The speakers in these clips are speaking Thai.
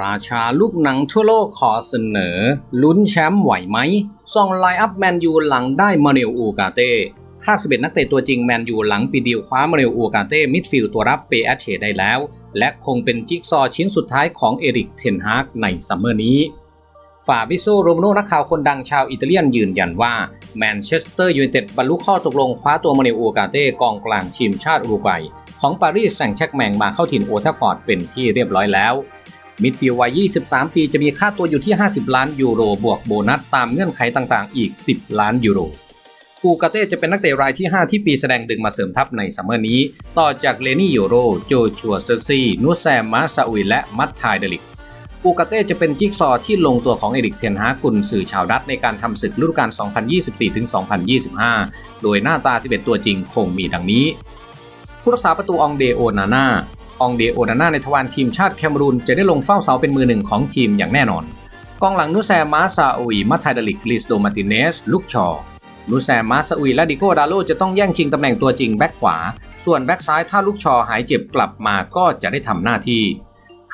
ราชาลูกหนังทั่วโลกขอเสนอ ลุ้นแชมป์ไหวไหมส่องไลน์อัพแมนยูหลังได้มาเนลอูกาเต้ค่าสเบ็ดนักเตะตัวจริงแมนยูหลังปีดีลคว้ามาเนลอูกาเต้มิดฟิลด์ตัวรับเปอชเชได้แล้ว และคงเป็นจิ๊กซอชิ้นสุดท้ายของเอริกเทนฮากในซัมเมอร์นี้ฟาบิโซโรมโนนักข่าวคนดังชาวอิตาเลียนยืนยันว่าแมนเชสเตอร์ยูไนเต็ดบรรลุข้อตกลงคว้าตัวมาเนลอูกาเต้กองกลางทีมชาติอุรุกวัย ของปารีสแซงต์แชกแมงมาเข้าถิ่นโอทัฟฟอร์ดเป็นที่เรียบร้อยแล้ว มิดฟิลด์วัย 23 ปีจะมีค่าตัวอยู่ที่ 50 ล้านยูโร บวกโบนัสตามเงื่อนไขต่างๆ อีก 10 ล้านยูโรกูกาเต้จะเป็นนักเตะรายที่ 5 ที่ปีแสดงดึงมาเสริมทัพในซัมเมอร์นี้ ต่อจากเลนี่ยูโร โจชัวเซอร์ซีนุสแซมมาซาอุยและมัตไทเดลิกกูกาเต้จะเป็นจิ๊กซอว์ที่ลงตัวของเอริกเทนฮากุนสื่อชาวดัตในการทำศึกฤดูกาล 2024-2025 โดยหน้าตา 11 ตัวจริงคงมีดังนี้ผู้รักษาประตูองเดโอนาน่า องเดโอนาน่าในทวารทีมชาติแคเมรูนจะได้ลงเฝ้าเสาเป็นมือหนึ่งของทีมอย่างแน่นอน กองหลังนุแซมมาซาอุยมัตไทดลิกลิสโดมาติเนส ลุกชอนุแซมมาซาอุยและดิโกดาโลจะต้องแย่งชิงตำแหน่งตัวจริงแบ็กขวา ส่วนแบ็กซ้ายถ้าลุกชอหายเจ็บกลับมาก็จะได้ทำหน้าที่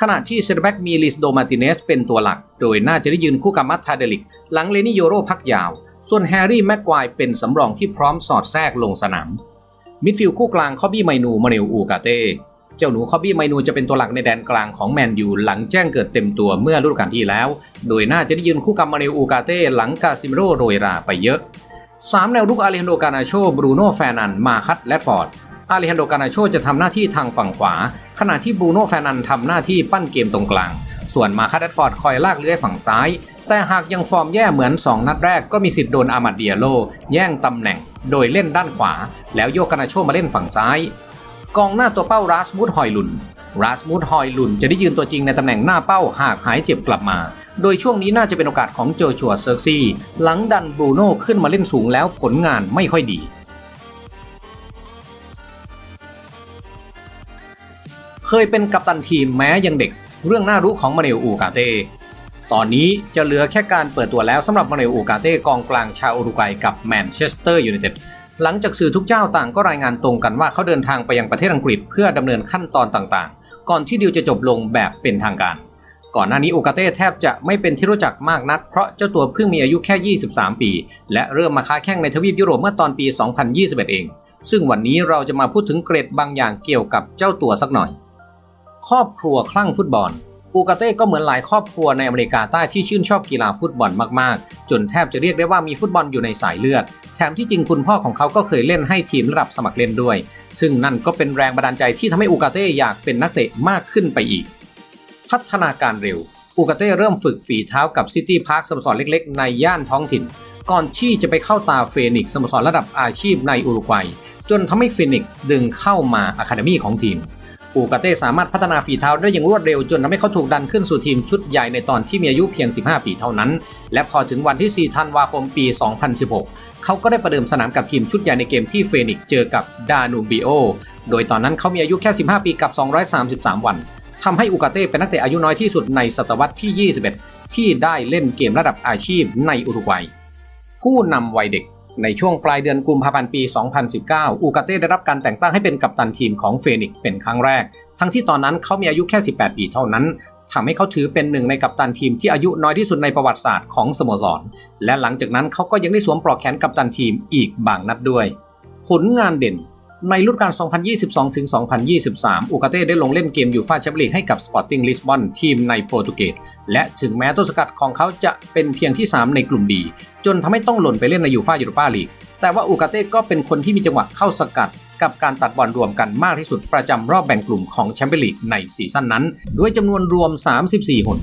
ขณะที่เซนเตอร์แบ็กมีลิสโดมาติเนสเป็นตัวหลัก โดยน่าจะได้ยืนคู่กับมัตไทเดลิก หลังเลนิโยโรพักยาว ส่วนแฮร์รี่แม็กควายเป็นสำรองที่พร้อมสอดแทรกลงสนามมิดฟิลด์คู่กลางคอบบี้ไมนูมาเนลอูกาเต้ เจ้าหนูคอบบี้ไมนูจะเป็นตัวหลักในแดนกลางของแมนยูหลังแจ้งเกิดเต็มตัวเมื่อฤดูกาลที่แล้ว โดยน่าจะได้ยืนคู่กับมาเนอูกาเต้หลังกาซิเมโรโรยราไปเยอะ 3 แนวรุกอาเลฮันโดกานาโชบรูโน่แฟรนัน มาคัตแลดฟอร์ดอาเลฮันโดกานาโชจะทำหน้าที่ทางฝั่งขวา ขณะที่บรูโน่แฟรนันทำหน้าที่ปั้นเกมตรงกลาง ส่วนมาคัตแลดฟอร์ดคอยลากเลื้อยฝั่งซ้าย แต่หากยังฟอร์มแย่เหมือน 2 นัดแรกก็มีสิทธิ์โดนอามัดเดียโลแย่งตำแหน่ง โดยเล่นด้านขวา แล้วโยกกานาโชมาเล่นฝั่งซ้าย กองหน้าตัวเป้าราสมุดฮอยลุนราสมุดฮอยลุนจะได้ยืนตัวจริงในตำแหน่งหน้าเป้าหากหายเจ็บกลับมา โดยช่วงนี้น่าจะเป็นโอกาสของโจชัวเซอร์ซี่หลังดันบรูโน่ขึ้นมาเล่นสูงแล้วผลงานไม่ค่อยดีเคยเป็นกัปตันทีมแม้ยังเด็ก เรื่องน่ารู้ของมาเนลอูกาเต้ ตอนนี้จะเหลือแค่การเปิดตัวแล้วสำหรับมาเนลอูกาเต้กองกลางชาวอุรุกวัยกับแมนเชสเตอร์ยูไนเต็ด หลังจากสื่อทุกเจ้าต่างก็รายงานตรงกันว่าเขาเดินทางไปยังประเทศอังกฤษเพื่อดำเนินขั้นตอนต่างๆ ก่อนที่ดีลจะจบลงแบบเป็นทางการ ก่อนหน้านี้โอกาเต้แทบจะไม่เป็นที่รู้จักมากนัก เพราะเจ้าตัวเพิ่งมีอายุแค่ 23 ปี และเริ่มมาค้าแข่งในทวีปยุโรปเมื่อตอนปี 2021 เอง ซึ่งวันนี้เราจะมาพูดถึงเกรดบางอย่างเกี่ยวกับเจ้าตัวสักหน่อย ครอบครัวคลั่งฟุตบอล อูกาเต้ก็เหมือนหลายครอบครัวในอเมริกาใต้ที่ชื่นชอบกีฬาฟุตบอลมากๆ จนแทบจะเรียกได้ว่ามีฟุตบอลอยู่ในสายเลือด แถมที่จริงคุณพ่อของเขาก็เคยเล่นให้ทีมระดับสมัครเล่นด้วย ซึ่งนั่นก็เป็นแรงบันดาลใจที่ทำให้อูกาเต้อยากเป็นนักเตะมากขึ้นไปอีก พัฒนาการเร็ว อูกาเต้เริ่มฝึกฝีเท้ากับซิตี้พาร์คสโมสรเล็กๆ ในย่านท้องถิ่น ก่อนที่จะไปเข้าตาเฟนิกสโมสรระดับอาชีพในอุรุกวัย จนทำให้เฟนิกดึงเข้ามาอะคาเดมี่ของทีม อูกาเต้สามารถพัฒนาฝีเท้าได้อย่างรวดเร็วจนทำให้เขาถูกดันขึ้นสู่ทีมชุดใหญ่ในตอนที่มีอายุเพียง 15 ปีเท่านั้น และพอถึงวันที่ 4 ธันวาคมปี 2016 เขาก็ได้ประเดิมสนามกับทีมชุดใหญ่ในเกมที่เฟนิกซ์เจอกับดานูบิโอ โดยตอนนั้นเขามีอายุแค่ 15 ปีกับ 233 วันทำให้อูกาเต้เป็นนักเตะอายุน้อยที่สุดในศตวรรษที่ 21 ที่ได้เล่นเกมระดับอาชีพในอุรุกวัย ผู้นำวัยเด็ก ในช่วงปลายเดือนกุมภาพันธ์ปี 2019 อูกาเต้ได้รับการแต่งตั้งให้เป็นกัปตันทีมของเฟนิกซ์เป็นครั้งแรก ทั้งที่ตอนนั้นเขามีอายุแค่ 18 ปีเท่านั้นทำให้เขาถือเป็นหนึ่งในกัปตันทีมที่อายุน้อยที่สุดในประวัติศาสตร์ของสโมสร และหลังจากนั้นเขาก็ยังได้สวมปลอกแขนกัปตันทีมอีกบางนัดด้วย ผลงานเด่น ในฤดูกาล 2022 ถึง 2023 อูกาเต้ได้ลงเล่นเกมอยู่ฟ่าแชมเปี้ยนลีกให้กับสปอร์ติ้งลิสบอนทีมในโปรตุเกส และถึงแม้ต้นสกัดของเขาจะเป็นเพียงที่ 3 ในกลุ่มดี จนทำให้ต้องหล่นไปเล่นในยูฟ่ายูโรปาลีก แต่ว่าอูกาเต้ก็เป็นคนที่มีจังหวะเข้าสกัด กับการตัดบอลรวมกันมากที่สุดประจำรอบแบ่งกลุ่มของแชมเปี้ยนลีกในซีซั่นนั้น ด้วยจำนวนรวม 34 หน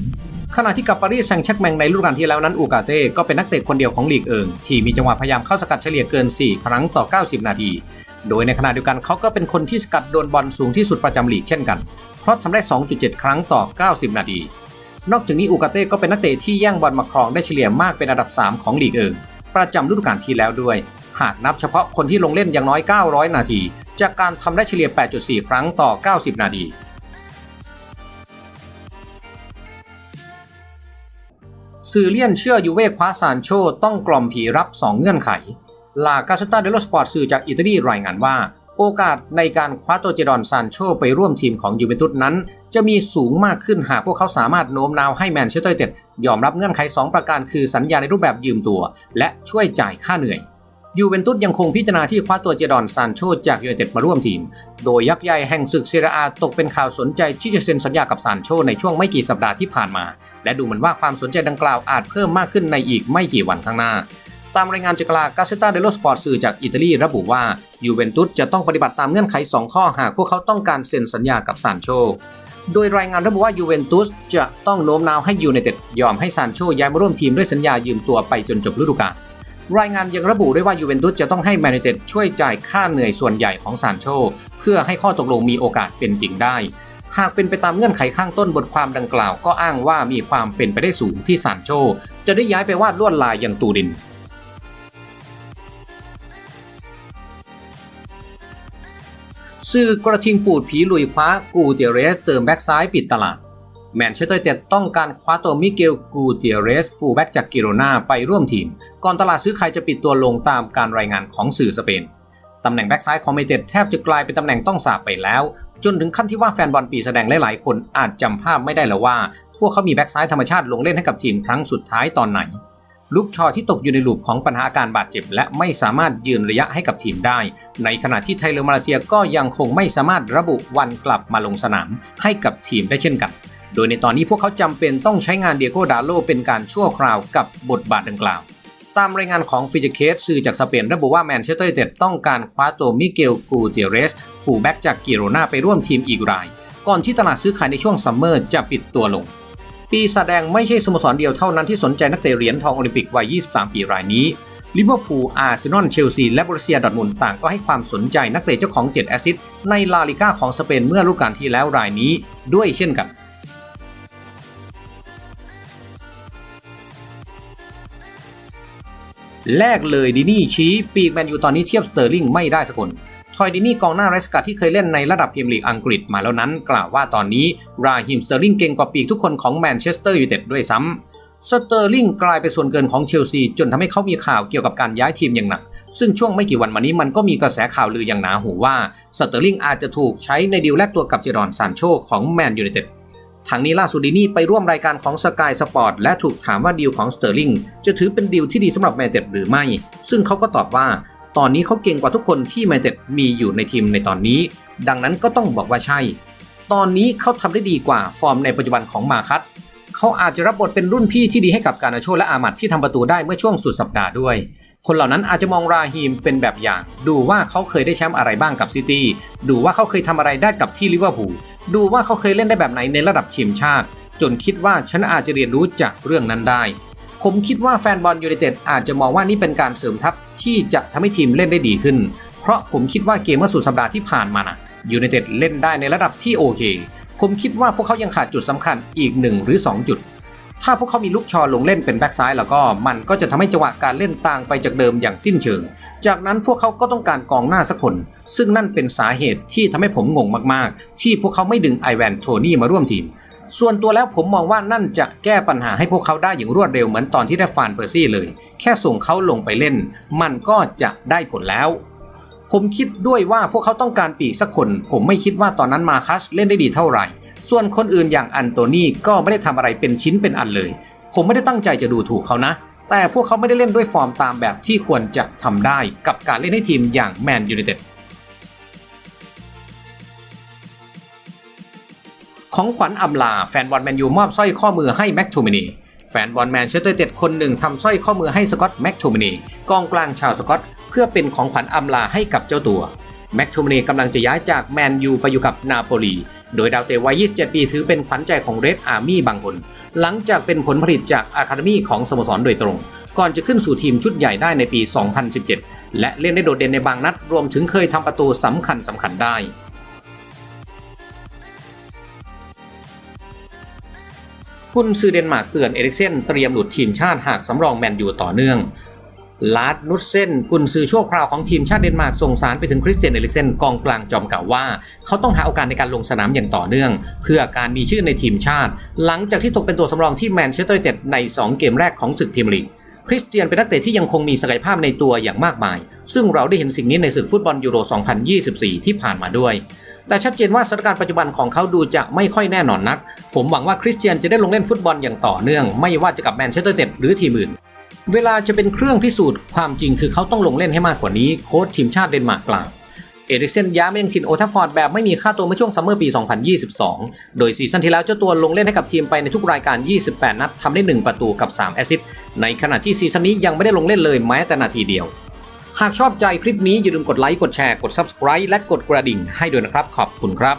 ขณะที่กับปารีสแซงต์แชกแมงในฤดูกาลที่แล้วนั้นอูกาเต้ก็เป็นนักเตะคนเดียวของลีกเอิงที่มีจังหวะพยายามเข้าสกัดเฉลี่ยเกิน 4 ครั้งต่อ 90 นาที โดยในขณะเดียวกันเขาก็เป็นคนที่สกัดโดนบอลสูงที่สุดประจำลีกเช่นกัน เพราะทำได้ 2.7 ครั้งต่อ 90 นาที นอกจากนี้อูกาเต้ก็เป็นนักเตะที่แย่งบอลมาครองได้เฉลี่ยมากเป็นอันดับ 3 ของลีกเอิงประจำฤดูกาลที่แล้วด้วย หากนับเฉพาะคนที่ลงเล่นอย่างน้อย 900 นาที จากการทำได้เฉลี่ย 8.4 ครั้งต่อ 90 นาทีสื่อเลียนเชื่อยูเว่คว้าซานโชต้องกล่อมผีรับ 2 เงื่อนไข ลากาซตาเดโลสปอร์ตสื่อจากอิตาลีรายงานว่า โอกาสในการคว้าตัวเจดอนซานโชไปร่วมทีมของยูเวนตุสนั้น จะมีสูงมากขึ้นหากพวกเขาสามารถโน้มน้าวให้แมนเชสเตอร์ยูไนเต็ดยอมรับเงื่อนไข 2 ประการคือสัญญาในรูปแบบยืมตัว และช่วยจ่ายค่าเหนื่อยยูเวนตุสยังคงพิจารณาที่คว้าตัวเจดอนซานโชจากยูไนเต็ดมาร่วมทีม โดยยักษ์ใหญ่แห่งศึกเซเรียอาตกเป็นข่าวสนใจที่จะเซ็นสัญญากับซานโชในช่วงไม่กี่สัปดาห์ที่ผ่านมา และดูเหมือนว่าความสนใจดังกล่าวอาจเพิ่มมากขึ้นในอีกไม่กี่วันข้างหน้า ตามรายงานจากลากาเซตาเดโลสปอร์ตสื่อจากอิตาลีระบุว่ายูเวนตุสจะต้องปฏิบัติตามเงื่อนไข 2 ข้อหากพวกเขาต้องการเซ็นสัญญากับซานโช โดยรายงานระบุว่ายูเวนตุสจะต้องโน้มน้าวให้ยูไนเต็ดยอมให้ซานโชย้ายมาร่วมทีมด้วยสัญญายืมตัวไปจนจบฤดูกาลรายงานยังระบุด้วยว่ายูเวนตุสจะต้องให้แมนยูไนเต็ดช่วยจ่ายค่าเหนื่อยส่วนใหญ่ของซานโช เพื่อให้ข้อตกลงมีโอกาสเป็นจริงได้ หากเป็นไปตามเงื่อนไขข้างต้นบทความดังกล่าว ก็อ้างว่ามีความเป็นไปได้สูงที่ซานโช จะได้ย้ายไปวาดลวดลายอย่างตูริน สื่อกระทิงปูดผีลุยคว้ากูเตียเรสเติมแบ็กซ้ายปิดตลาด แมนเชสเตอร์เต็ดต้องการคว้าตัวมิเกลกูเตียเรสฟูแบ็กจากกิโรนาไปร่วมทีม ก่อนตลาดซื้อขายจะปิดตัวลงตามการรายงานของสื่อสเปน ตำแหน่งแบ็กซ้ายของเมเต็ดแทบจะกลายเป็นตำแหน่งต้องสาบไปแล้ว จนถึงขั้นที่ว่าแฟนบอลปีแสดงหลายๆ คนอาจจำภาพไม่ได้แล้วว่า พวกเขามีแบ็กซ้ายธรรมชาติลงเล่นให้กับทีมครั้งสุดท้ายตอนไหน ลูกชอที่ตกอยู่ในลูปของปัญหาการบาดเจ็บ และไม่สามารถยืนระยะให้กับทีมได้ ในขณะที่ไทยเลอมาเลเซียก็ยังคงไม่สามารถระบุวันกลับมาลงสนามให้กับทีมได้เช่นกัน โดยในตอนนี้พวกเขาจำเป็นต้องใช้งานเดียโกดาโลเป็นการชั่วคราวกับบทบาทดังกล่าวตามรายงานของฟิจิเคสสื่อจากสเปนระบุว่าแมนเชสเตอร์ยูไนเต็ดต้องการคว้าตัวมิเกลกูเตเรส ฟูแบ็กจากกิโรนาไปร่วมทีมอีกราย ก่อนที่ตลาดซื้อขายในช่วงซัมเมอร์จะปิดตัวลง ปีศาจแดงไม่ใช่สโมสรเดียวเท่านั้นที่สนใจนักเตะเหรียญทองโอลิมปิกวัย 23 ปีรายนี้ลิเวอร์พูลอาร์เซนอลเชลซีและบรูเซียดอทมุนต่างก็ให้ความสนใจนักเตะเจ้าของ 7 แอสซิสต์ในลาลิก้าของสเปนเมื่อฤดูกาลที่แล้วรายนี้ด้วยเช่นกันแลกเลยดินี่ชี้ปีกแมนยูตอนนี้เทียบสเตอร์ลิงไม่ได้สักคน ทอยดินี่กองหน้าไรสกัดที่เคยเล่นในระดับพรีเมียร์ลีกอังกฤษมาแล้วนั้น กล่าวว่าตอนนี้ราฮิมสเตอร์ลิงเก่งกว่าปีกทุกคนของแมนเชสเตอร์ยูไนเต็ดด้วยซ้ำสเตอร์ลิงกลายเป็นส่วนเกินของเชลซีจนทำให้เขามีข่าวเกี่ยวกับการย้ายทีมอย่างหนัก ซึ่งช่วงไม่กี่วันมานี้มันก็มีกระแสข่าวลืออย่างหนาหูว่าสเตอร์ลิงอาจจะถูกใช้ในดีลแลกตัวกับเจรอนซานโชของแมนยูไนเต็ดทางนี้ล่าสุดดินี่ไปร่วมรายการของสกายสปอร์ตและถูกถามว่าดีลของสเตอร์ลิงจะถือเป็นดีลที่ดีสำหรับแมนเต็ดหรือไม่ ซึ่งเขาก็ตอบว่า ตอนนี้เขาเก่งกว่าทุกคนที่แมนเต็ดมีอยู่ในทีมในตอนนี้ ดังนั้นก็ต้องบอกว่าใช่ ตอนนี้เขาทำได้ดีกว่าฟอร์มในปัจจุบันของมาคัตเขาอาจจะรับบทเป็นรุ่นพี่ที่ดีให้กับการนาโชและอามัดที่ทำประตูได้เมื่อช่วงสุดสัปดาห์ด้วย คนเหล่านั้นอาจจะมองราฮีมเป็นแบบอย่าง ดูว่าเขาเคยได้แชมป์อะไรบ้างกับซิตี้ดูว่าเขาเคยทำอะไรได้กับที่ลิเวอร์พูลดูว่าเขาเคยเล่นได้แบบไหนในระดับทีมชาติ จนคิดว่าฉันอาจจะเรียนรู้จากเรื่องนั้นได้ ผมคิดว่าแฟนบอลยูไนเต็ดอาจจะมองว่านี่เป็นการเสริมทัพที่จะทำให้ทีมเล่นได้ดีขึ้น เพราะผมคิดว่าเกมเมื่อสุดสัปดาห์ที่ผ่านมานะยูไนเต็ดเล่นได้ในระดับที่โอเค ผมคิดว่าพวกเขายังขาดจุดสำคัญอีกหนึ่งหรือ 2 จุด ถ้าพวกเขามีลูกชอลงเล่นเป็นแบ็กซ้ายแล้วก็มันก็จะทำให้จังหวะการเล่นต่างไปจากเดิมอย่างสิ้นเชิง จากนั้นพวกเขาก็ต้องการกองหน้าสักคน ซึ่งนั่นเป็นสาเหตุที่ทำให้ผมงงมากๆ ที่พวกเขาไม่ดึงไอแวนโทนี่มาร่วมทีม ส่วนตัวแล้วผมมองว่านั่นจะแก้ปัญหาให้พวกเขาได้อย่างรวดเร็วเหมือนตอนที่ได้ฟานเปอร์ซี่เลย แค่ส่งเขาลงไปเล่น มันก็จะได้ผลแล้ว ผมคิดด้วยว่าพวกเขาต้องการปีกสักคน ผมไม่คิดว่าตอนนั้นมาคัสเล่นได้ดีเท่าไหร่ ส่วนคนอื่นอย่างอันโตนี่ก็ไม่ได้ทำอะไรเป็นชิ้นเป็นอันเลย ผมไม่ได้ตั้งใจจะดูถูกเขานะ แต่พวกเขาไม่ได้เล่นด้วยฟอร์มตามแบบที่ควรจะทำได้ กับการเล่นให้ทีมอย่างแมนยูไนเต็ด ของขวัญอำลาแฟนบอลแมนยูมอบสร้อยข้อมือให้แม็กโทมินีแฟนบอลแมนเชสเตอร์ยูไนเต็ดคนหนึ่งทำสร้อยข้อมือให้สกอตแม็กโทมินีกองกลางชาวสกอต เพื่อเป็นของขวัญอำลาให้กับเจ้าตัวแม็กโทมินีกำลังจะย้ายจากแมนยูไปอยู่กับนาโปลี โดยดาวเตะวัย 27 ปีถือเป็นขวัญใจของเรดอาร์มี่บางคน หลังจากเป็นผลผลิตจากอะคาเดมีของสโมสรโดยตรง ก่อนจะขึ้นสู่ทีมชุดใหญ่ได้ในปี 2017 และเล่นได้โดดเด่นในบางนัด รวมถึงเคยทำประตูสำคัญสำคัญได้ คุณซือเดนมาร์กเตือนเอริกเซนเตรียมหลุดทีมชาติหากสำรองแมนยูต่อเนื่องลาร์ดนุสเซนกุนซือชั่วคราวของทีมชาติเดนมาร์กส่งสารไปถึงคริสเตียนเอริกเซนกองกลางจอมเก่าว่า เขาต้องหาโอกาสในการลงสนามอย่างต่อเนื่อง เพื่อการมีชื่อในทีมชาติ หลังจากที่ตกเป็นตัวสำรองที่แมนเชสเตอร์ยูไนเต็ดใน 2 เกมแรกของศึกพรีเมียร์ลีก ริสเตียนเป็นนักเตะที่ยังคงมีศักยภาพในตัวอย่างมากมาย ซึ่งเราได้เห็นสิ่งนี้ในศึกฟุตบอลยูโร 2024 ที่ผ่านมาด้วย แต่ชัดเจนว่าสถานการณ์ปัจจุบันของเขาดูจะไม่ค่อยแน่นอนนัก ผมหวังว่าคริสเตียนจะได้ลงเล่นฟุตบอลอย่างต่อเนื่อง ไม่ว่าจะกับแมนเชสเตอร์เต็ดหรือทีมอื่น เวลาจะเป็นเครื่องพิสูจน์ความจริงคือเขาต้องลงเล่นให้มากกว่านี้โค้ชทีมชาติเดนมาร์กกล่าว เอริกเซนย้ายมายังถิ่นโอทัฟฟอร์ดแบบไม่มีค่าตัวเมื่อช่วงซัมเมอร์ปี 2022 โดยซีซั่นที่แล้วเจ้าตัวลงเล่นให้กับทีมไปในทุกรายการ 28 นัดทำได้ 1 ประตูกับ 3 แอสซิสต์ ในขณะที่ซีซั่นนี้ยังไม่ได้ลงเล่นเลยแม้แต่นาทีเดียว หากชอบใจคลิปนี้อย่าลืมกดไลค์ กดแชร์ กด Subscribe และกดกระดิ่งให้ด้วยนะครับ ขอบคุณครับ